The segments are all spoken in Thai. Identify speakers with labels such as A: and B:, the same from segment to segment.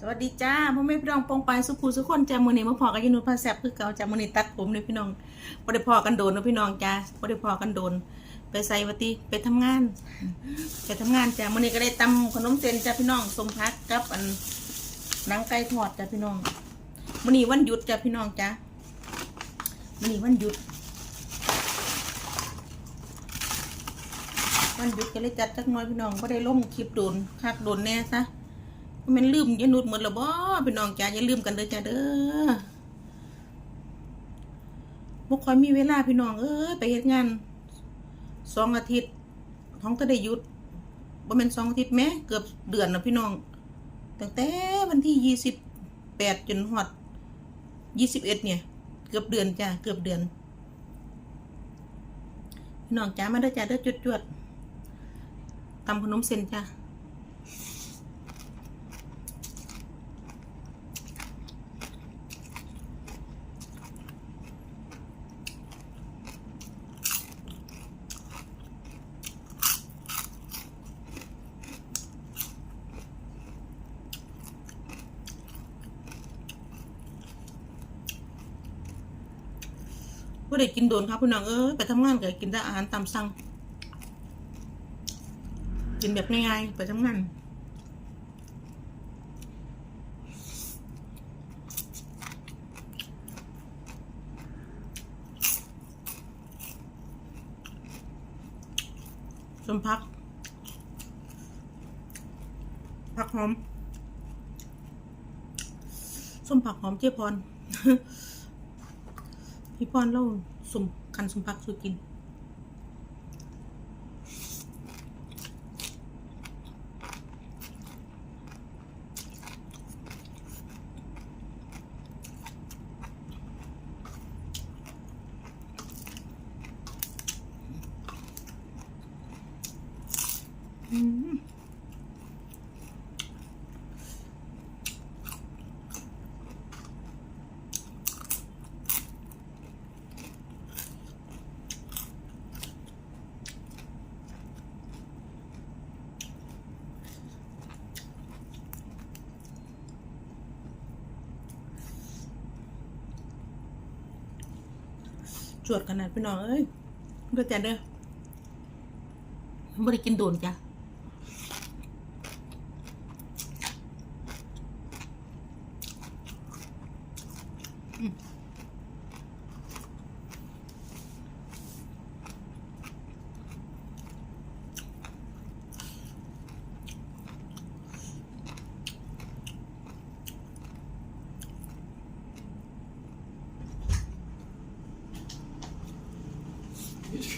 A: สวัสดีจ้าพ่อแม่พี่น้องปองไปสุขุสุขคนจ้ามือนี้มาพอกันยินุพาแซบคือเก่าจ้ามือนี้ตัดผมเลยพี่น้องบ่ได้พอกันโดนนะพี่น้องจ้าบ่ได้พอกันโดน ไปใส่วัติไปทำงาน ไปทำงานจ้ามือนี้ก็ได้ตำขนมเส้นจ้าพี่น้องสมพักกับอันหนังไก่ทอดจ้าพี่น้องมือนี้วันหยุดจ้าพี่น้องจ้ามือนี้วันหยุด วันหยุดก็เลยจัดจักน้อยพี่น้องก็ได้ลงคลิปโดนคักโดนแน่ซะ มันลืมยานุดหมดแล้วบ่พี่น้องจ้าอย่าลืมกันเด้อจ้าเด้อบ่ค่อยมีเวลาพี่น้องเอ้ยไปเฮ็ดงานสองอาทิตย์ท้องก็ได้หยุดบ่แม่นสองอาทิตย์แหม้เกือบเดือนแล้วพี่น้องตั้งแต่วันที่ยี่สิบแปดจนฮอดยี่สิบเอ็ดเนี่ย เกือบเดือนจ้าเกือบเดือนพี่น้องจ้ามาเด้จ้าเด้อจวดๆตำขนมเส้นจ้า บ่ได้กินโดนครับพี่น้องเอ้ยไปทำงานก็กินแต่อาหารตามสั่งกินแบบง่ายๆไปทำงานส้มพัก ผักหอมส้มผักหอมเจี๊ยพร พี่พรเล่าสมคันสมพักสู่กิน อืม จวดขนาดพี่น้องเอ้ยก็จะเด้อไม่ได้กินโดนจ้ะ
B: อืม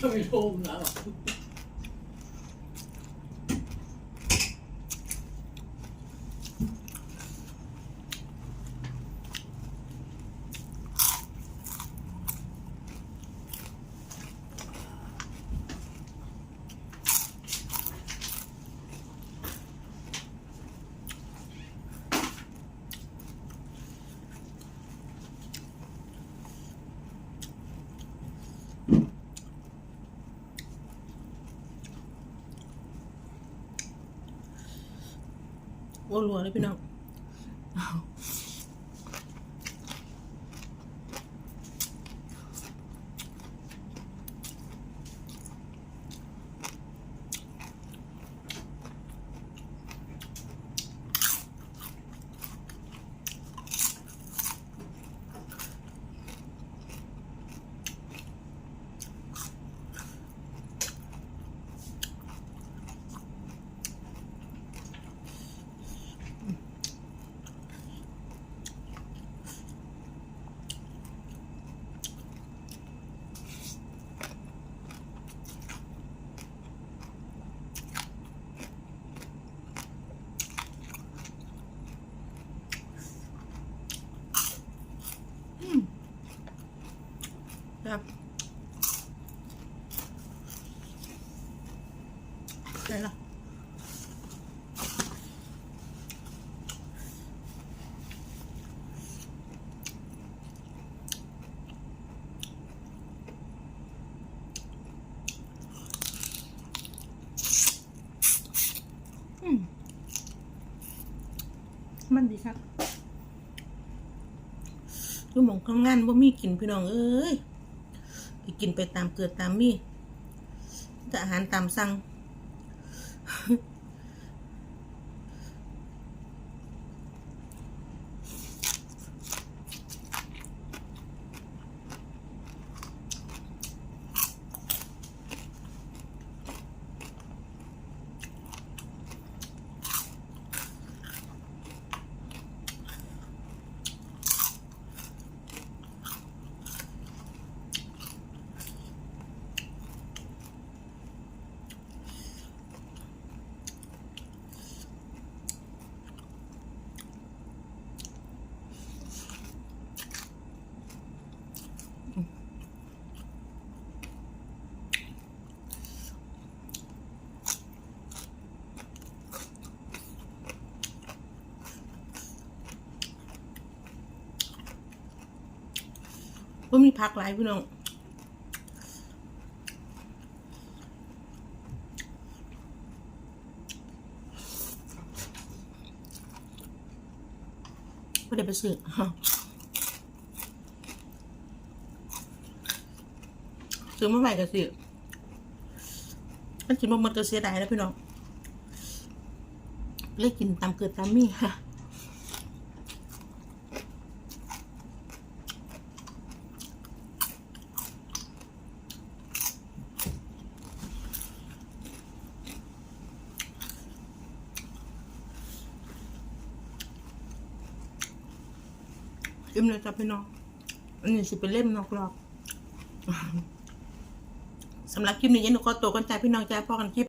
B: home now.
A: วัว รัวๆเลยพี่น้อง ครับเสร็จแล้วมันดีครับดูหมองทำงานว่ามีกลิ่นพี่น้องเอ้ย กินไปตามเกิดตามมีแต่อาหารตามสั่ง ว่ามีผักหลายพี่น้องไม่ได้ไปซื้อซื้อมาใหม่ก็ซื้อมันกินมาหมดก็เสียดายแล้วพี่น้องเลยกินตามเกิดตามมีค่ะ อิ่มเลยจ้ะพี่น้อง อันนี้สิเป็นเล่มนอกรอบสำหรับคลิปนี้ยันหนูขอตัวกันจ้พี่น้องจ้าพอกันคลิป